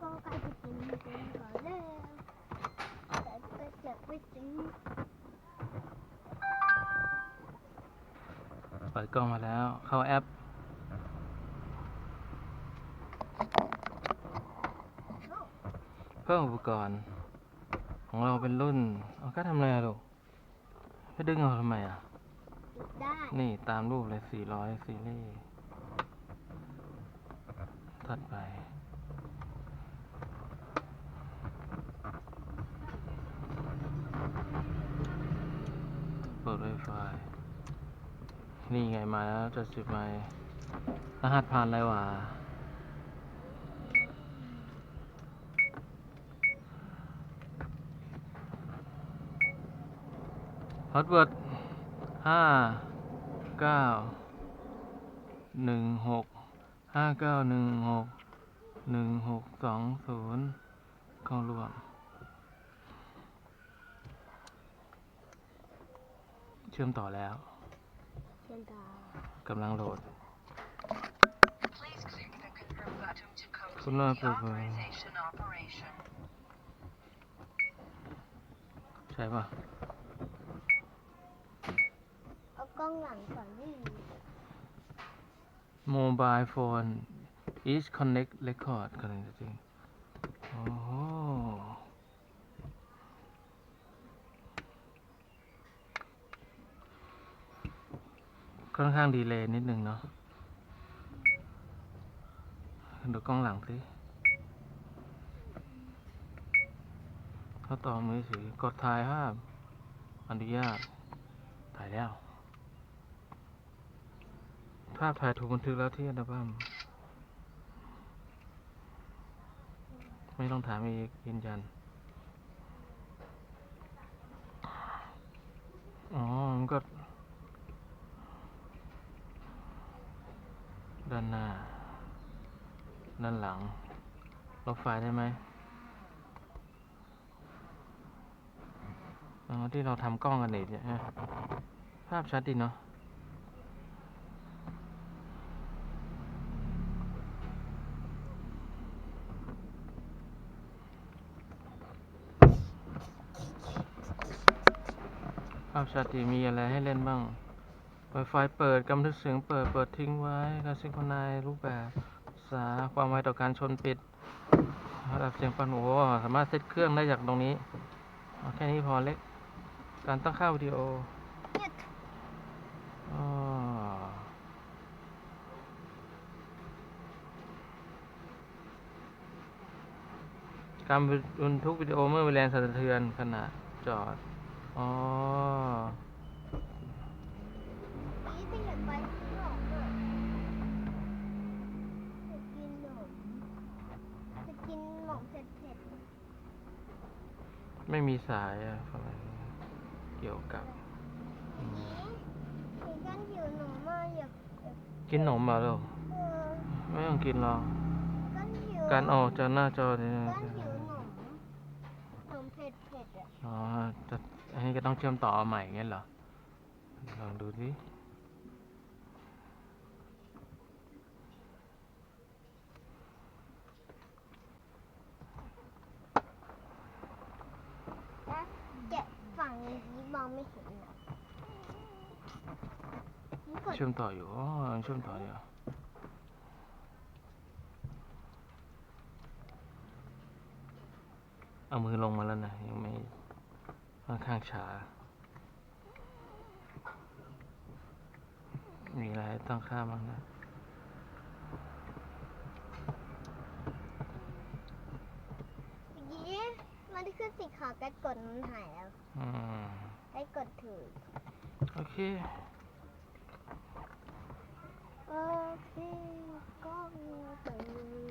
ก็ใกล้จะกินเป็นก่อนแล้วแต่ก็จะไม่ถึงเปิดกล้องมาแล้ว เข้าแอปเพิ่มอุปกรณ์ ของเราเป็นรุ่นเอาก็ทำอะไรอะลูกไปดึงเอาทำไมอะติดได้นี่ตามรูปเลย 400 ซีรีส์ถัดไป ป นี่ไงมาแล้วจะสิบไมล์รหัสผ่านอะไรวะฮอตเวิร์ดห้าเก้าหนึ่งหกห้าเก้าหนึ่งหกหนึ่งหกสองศูนย์เข้ารวม เชื่อมต่อแล้วเช่นดาวกำลังโหลด Please click the confirm button to คุณ complete ว่า the เปิดเผย authorization operation. ใช่ป่ะเอากล้องหลังก่อนนี่ Mobile phone is connect record กันเลยจริงโอ้โห ค่อนข้างดีเลยนิดนึงเนาะดูกล้องหลังสิเขาต่อมือถือกดถ่ายภาพอนุญาตถ่ายแล้ว ภาพถ่ายถูกบันทึกแล้วที่อัลบั้มไม่ต้องถามอีกยืนยัน อ๋อ มันก็ ด้านหน้า ด้านหลัง ลบไฟล์ได้ไหมอ๋อที่เราทำกล้องกันนี่เนี่ยฮะภาพชัดดีเนาะภาพชัดดีมีอะไรให้เล่นบ้าง Wi-Fi เปิดกำทึกเสียงเปิดเปิดทิ้งไว้การซิงโครไนรูปแบบภาความไวต่อการชนปิดระดับเสียงปันโอสามารถเซตเครื่องได้จากตรงนี้แค่นี้พอเล็ก การตั้งค่าวิดีโอการบันทึกวิดีโอเมื่อมีแรงสั่นสะเทือนขณะจอด อ๋อ นี่ที่เห็นไปข้างนอกด้วยจะกินหนมจะกินหนมเผ็ด ไม่มีสายอะอะไรเกี่ยวกับๆอืมมีกันหิวหนมมากอยากกินหนมเหรอลูกเออไม่ต้องกินหรอกกันหิวการออกจากหน้าจอเนี่ยกันหิวหนมหนมเผ็ดเผ็ดๆอะ อ๋อจะอันนี้ก็ต้องเชื่อมต่อเอาใหม่เงี้ยเหรอลองดูดิ แกะฝั่งนี้มองไม่เห็นอะนี่กดเชื่อมต่ออยู่อ๋อยังเชื่อมต่ออยู่เอามือลงมาแล้วนะ ยังไม่ค่อนข้างช้ามีอะไรให้ตั้งค่าบ้างนะ เมื่อกี้มันที่ขึ้น สีขาวแกกดมันหายแล้วอืมไอ้กดถือ โอเค โอเคก็มีไปเลย